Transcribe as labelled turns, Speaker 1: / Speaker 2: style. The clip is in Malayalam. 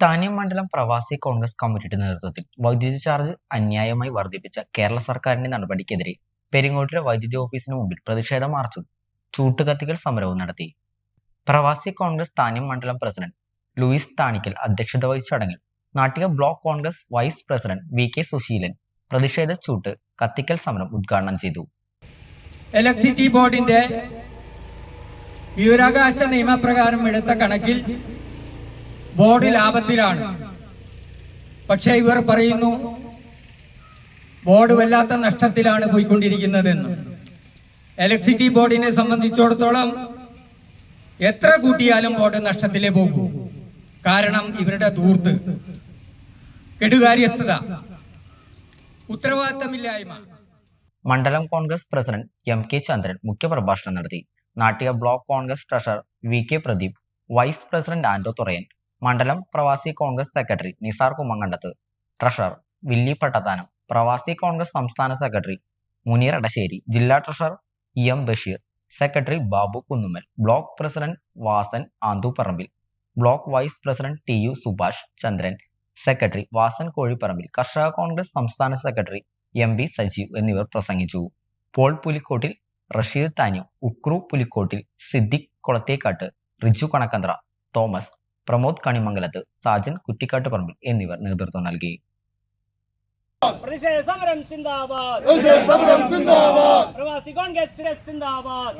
Speaker 1: താന്യം മണ്ഡലം പ്രവാസി കോൺഗ്രസ് കമ്മിറ്റിയുടെ നേതൃത്വത്തിൽ വൈദ്യുതി ചാർജ് അന്യായമായി വർദ്ധിപ്പിച്ച കേരള സർക്കാരിന്റെ നടപടിക്കെതിരെ പെരിങ്ങോട്ടിലെ വൈദ്യുതി ഓഫീസിന് മുമ്പിൽ പ്രതിഷേധ മാർച്ചും ചൂട്ടുകത്തികൾ സമരവും നടത്തി. പ്രവാസി കോൺഗ്രസ് താന്യം മണ്ഡലം പ്രസിഡന്റ് ലൂയിസ് താണിക്കൽ അധ്യക്ഷത വഹിച്ച ചടങ്ങിൽ Nattika block Congress vice president V K Susheelan പ്രതിഷേധ ചൂട്ട് കത്തിക്കൽ സമരം ഉദ്ഘാടനം ചെയ്തു.
Speaker 2: ഇലക്ട്രിസിറ്റി ബോർഡിന്റെ വിവരാകാശ നിയമപ്രകാരം എടുത്ത കണക്കിൽ ബോർഡ് ലാഭത്തിലാണ്. പക്ഷേ ഇവർ പറയുന്നു ബോർഡ് വല്ലാത്ത നഷ്ടത്തിലാണ് പോയിക്കൊണ്ടിരിക്കുന്നതെന്ന്. ഇലക്ട്രിസിറ്റി ബോർഡിനെ സംബന്ധിച്ചിടത്തോളം എത്ര കൂട്ടിയാലും ബോർഡ് നഷ്ടത്തിലേ പോകൂ. കാരണം ഇവരുടെ ദൂർത്ത് കെടുകാര്യസ്ഥത ഉത്തരവാദിത്തമില്ലായ്മ.
Speaker 1: മണ്ഡലം Congress president M K Chandran മുഖ്യപ്രഭാഷണം നടത്തി. Nattika block Congress treasurer V K Pradeep vice president Anto Thurayan മണ്ഡലം പ്രവാസി Congress secretary Nisar Kummankandath treasurer Willy Pattathanam പ്രവാസി കോൺഗ്രസ് സംസ്ഥാന സെക്രട്ടറി മുനീർ എടശ്ശേരി ജില്ലാ treasurer E M Basheer secretary Babu Kunnummal block president Vasan Anthuparambil block vice president T U Subhash Chandran secretary Vasan Kozhiparambil കർഷക കോൺഗ്രസ് സംസ്ഥാന സെക്രട്ടറി എം ബി സജീവ് എന്നിവർ പ്രസംഗിച്ചു. പോൾ പുലിക്കോട്ടിൽ റഷീദ് താനി ഉക്രു പുലിക്കോട്ടിൽ സിദ്ദിഖ് കൊളത്തേക്കാട്ട് റിജു കണക്കന്ത്ര തോമസ് പ്രമോദ് കണിമംഗലത്ത് സാജൻ കുറ്റിക്കാട്ട് പറമ്പിൽ എന്നിവർ നേതൃത്വം നൽകി.
Speaker 3: പ്രതിഷേധ സമരം സിന്ദാബാദ്.
Speaker 4: പ്രവാസി കോൺഗ്രസ് സിന്ദാബാദ്.